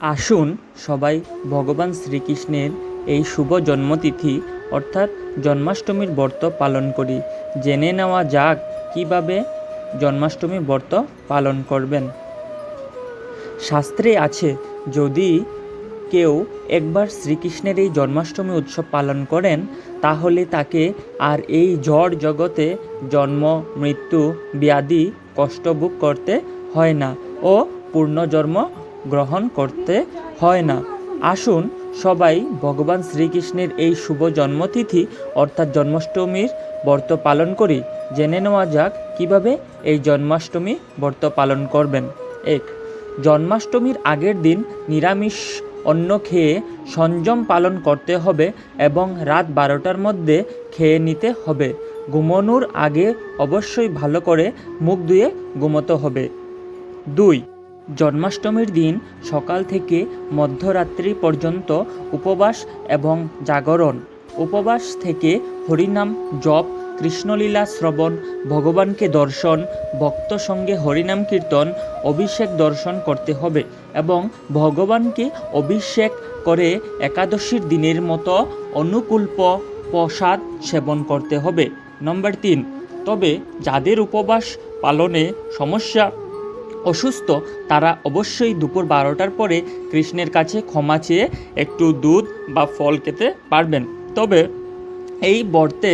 আসুন সবাই ভগবান শ্রীকৃষ্ণের এই শুভ জন্মতিথি অর্থাৎ জন্মাষ্টমীর ব্রত পালন করি। জেনে নেওয়া যাক কীভাবে জন্মাষ্টমী ব্রত পালন করবেন। শাস্ত্রে আছে, যদি কেউ একবার শ্রীকৃষ্ণের এই জন্মাষ্টমী উৎসব পালন করেন, তাহলে তাকে আর এই জড় জগতে জন্ম, মৃত্যু, ব্যাধি কষ্ট ভোগ করতে হয় না ও পূর্ণজন্ম গ্রহণ করতে হয় না। আসুন সবাই ভগবান শ্রীকৃষ্ণের এই শুভ জন্মতিথি অর্থাৎ জন্মাষ্টমীর ব্রত পালন করি। জেনে নেওয়া যাক কীভাবে এই জন্মাষ্টমী ব্রত পালন করবেন। এক, জন্মাষ্টমীর আগের দিন নিরামিষ অন্ন খেয়ে সংযম পালন করতে হবে এবং রাত বারোটার মধ্যে খেয়ে নিতে হবে। ঘুমানোর আগে অবশ্যই ভালো করে মুখ ধুয়ে ঘুমোতে হবে। দুই জন্মাষ্টমীর দিন সকাল থেকে মধ্যরাত্রি পর্যন্ত উপবাস এবং জাগরণ। উপবাস থেকে হরিনাম, জপ, কৃষ্ণলীলা, শ্রবণ, ভগবানকে দর্শন, ভক্ত সঙ্গে হরিনাম কীর্তন, অভিষেক দর্শন করতে হবে এবং ভগবানকে অভিষেক করে একাদশীর দিনের মতো অনুকূল্প প্রসাদ সেবন করতে হবে। নম্বর তিন, তবে যাদের উপবাস পালনে সমস্যা অসুস্থ, তারা অবশ্যই দুপুর বারোটার পরে কৃষ্ণের কাছে ক্ষমা চেয়ে একটু দুধ বা ফল খেতে পারবেন। তবে এই বর্তে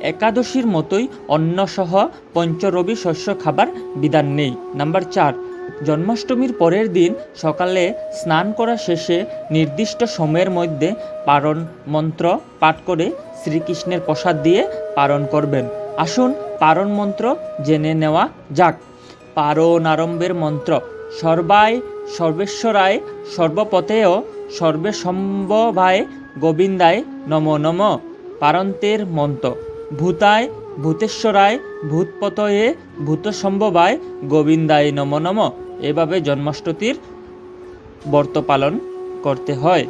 একাদশীর মতোই অন্নসহ পঞ্চরবি শস্য খাবার বিধান নেই। নাম্বার চার, জন্মাষ্টমীর পরের দিন সকালে স্নান করা শেষে নির্দিষ্ট সময়ের মধ্যে পারণ মন্ত্র পাঠ করে শ্রীকৃষ্ণের প্রসাদ দিয়ে পালন করবেন। আসুন পারণ মন্ত্র জেনে নেওয়া যাক। পারণ আরম্ভের মন্ত্র। সর্বায় সর্বেশ্বরায় সর্বপতেয় সর্বেসম্ভবায় গোবিন্দায় নম নম পারন্তের মন্ত্র। ভূতায় ভূতেশ্বরায় ভূতপতয়ে ভূতসম্ভবায় গোবিন্দায় নম নম। এভাবে জন্মাষ্টমীর ব্রত পালন করতে হয়।